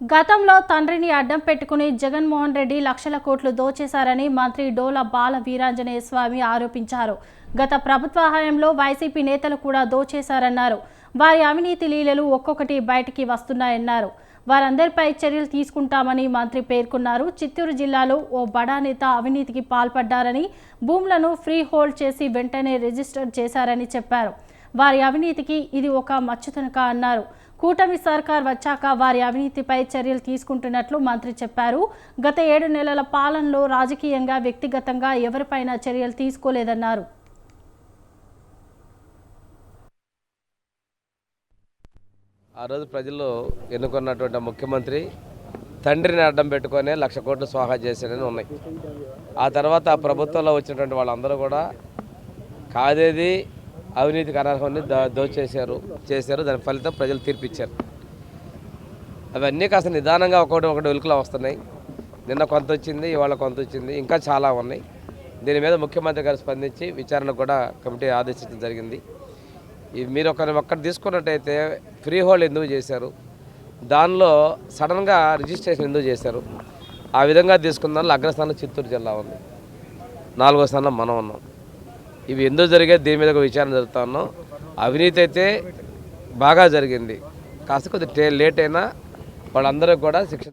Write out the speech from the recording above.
గతంలో తండ్రిని అడ్డం పెట్టుకుని జగన్మోహన్ రెడ్డి లక్షల కోట్లు దోచేశారని మంత్రి డోల బాల వీరాంజనేయ స్వామి ఆరోపించారు. గత ప్రభుత్వ హయాంలో వైసీపీ నేతలు కూడా దోచేశారన్నారు. వారి అవినీతి లీలలు ఒక్కొక్కటి బయటికి వస్తున్నాయన్నారు. వారందరిపై చర్యలు తీసుకుంటామని మంత్రి పేర్కొన్నారు. చిత్తూరు జిల్లాలో ఓ బడా నేత అవినీతికి పాల్పడ్డారని భూములను ఫ్రీ హోల్డ్ చేసి వెంటనే రిజిస్టర్ చేశారని చెప్పారు. వారి అవినీతికి ఇది ఒక మచ్చుతునక అన్నారు. కూటమి సర్కార్ వచ్చాక వారి అవినీతిపై చర్యలు తీసుకుంటున్నట్లు మంత్రి చెప్పారు. గత ఏడు నెలల పాలనలో రాజకీయంగా వ్యక్తిగతంగా ఎవరిపైనా చర్యలు తీసుకోలేదన్నారు. ఆ రోజు ప్రజలు ఎన్నుకున్నటువంటి ముఖ్యమంత్రి తండ్రిని అడ్డం పెట్టుకొని లక్ష కోట్లు స్వాహా చేశాడని ఉన్నాయి. ఆ తర్వాత ప్రభుత్వంలో వచ్చినటువంటి వాళ్ళందరూ కూడా కాదేది అవినీతికి అనర్హమని దో దోచేశారు చేశారు. దాని ఫలితం ప్రజలు తీర్పిచ్చారు. అవన్నీ కాస్త నిదానంగా ఒకటి ఒకటి ఉలుకులో వస్తున్నాయి. నిన్న కొంత వచ్చింది ఇవాళ కొంత వచ్చింది ఇంకా చాలా ఉన్నాయి. దీని మీద ముఖ్యమంత్రి గారు స్పందించి విచారణ కూడా కమిటీ ఆదేశించడం జరిగింది. మీరు ఒక ఒక్కటి తీసుకున్నట్టయితే ఫ్రీ హోల్డ్ ఎందుకు చేశారు? దానిలో సడన్గా రిజిస్ట్రేషన్ ఎందుకు చేశారు? ఆ విధంగా తీసుకున్న దానిలో అగ్రస్థానం చిత్తూరు జిల్లా ఉంది. నాలుగో స్థానం మనం ఉన్నాం. ఇవి ఎందుకు జరిగాయి? దీని మీద ఒక విచారణ జరుగుతా ఉన్నాం. అవినీతి అయితే బాగా జరిగింది. కాస్త కొద్దిగా లేట్ అయినా వాళ్ళందరూ కూడా శిక్ష